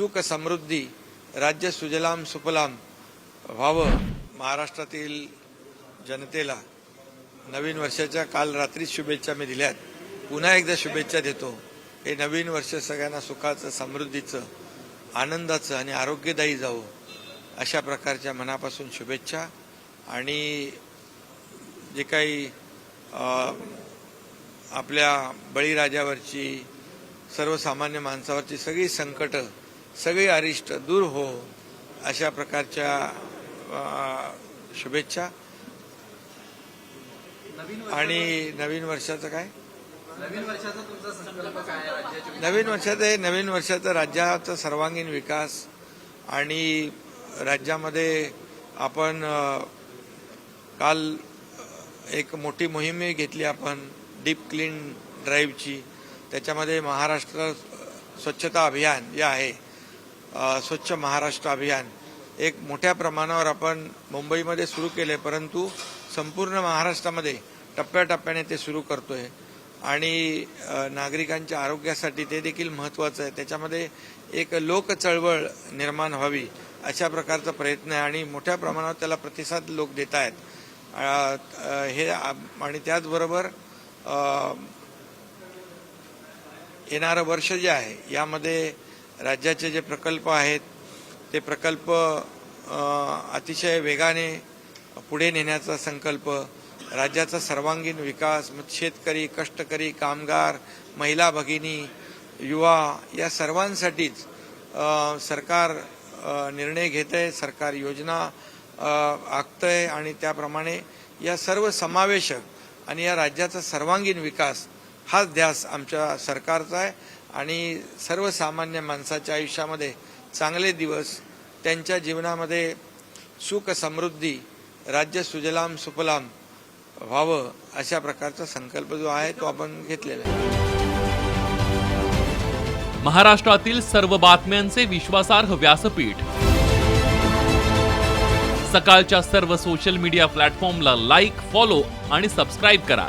सुख समृद्धी राज्य सुजलाम सुफलाम व्हावं महाराष्ट्रातील जनतेला. नवीन वर्षाच्या काल रात्री शुभेच्छा मी दिल्यात. पुन्हा एकदा शुभेच्छा देतो. हे नवीन वर्ष सगळ्यांना सुखाचं समृद्धीचं आनंदाचं आणि आरोग्यदायी जावं अशा प्रकारच्या मनापासून शुभेच्छा. आणि जे काही आपल्या बळीराजावरची सर्वसामान्य माणसावरची सगळी संकटं सगळी अरिष्ट दूर हो अशा प्रकारच्या शुभेच्छा. आणि नवीन वर्षाचं काय? नवीन वर्षात आहे नवीन वर्षाचं राज्याचा सर्वांगीण विकास आणि राज्यामध्ये आपण काल एक मोठी मोहीम घेतली आपण डीप क्लीन ड्राईव्हची. त्याच्यामध्ये महाराष्ट्र स्वच्छता अभियान जे आहे. स्वच्छ महाराष्ट्र अभियान. एक मोठ्या प्रमाणावर आपण मुंबईमध्ये सुरू केले परंतु संपूर्ण महाराष्ट्रामध्ये टप्प्याटप्प्याने ते सुरू करतोय. आणि नागरिकांच्या आरोग्यासाठी ते देखील महत्त्वाचं आहे. त्याच्यामध्ये एक लोक चळवळ निर्माण व्हावी अशा प्रकारचा प्रयत्न आहे आणि मोठ्या प्रमाणावर त्याला प्रतिसाद लोक देत आहेत हे आणि त्याचबरोबर येणारं वर्ष जे आहे यामध्ये राज्याचे जे प्रकल्प आहेत ते प्रकल्प अतिशय वेगाने पुढे नेण्याचा संकल्प राज्याचा सर्वांगीण विकास मग शेतकरी कष्टकरी कामगार महिला भगिनी युवा या सर्वांसाठीच सरकार निर्णय घेत आहे सरकार योजना आखतं आखतंय आणि त्याप्रमाणे या सर्व समावेशक आणि या राज्याचा सर्वांगीण विकास हाच ध्यास आमच्या सरकारचा आहे. आणि सर्वसामान्य माणसाच्या आयुष्यामध्ये चांगले दिवस त्यांच्या जीवनामध्ये सुख समृद्धी राज्य सुजलाम सुफलाम व्हावं अशा प्रकारचा संकल्प जो आहे तो आपण घेतलेला आहे. महाराष्ट्रातील सर्व बातम्यांचे विश्वासार्ह व्यासपीठ. सकाळच्या सर्व सोशल मीडिया प्लॅटफॉर्मला लाईक फॉलो आणि सबस्क्राईब करा.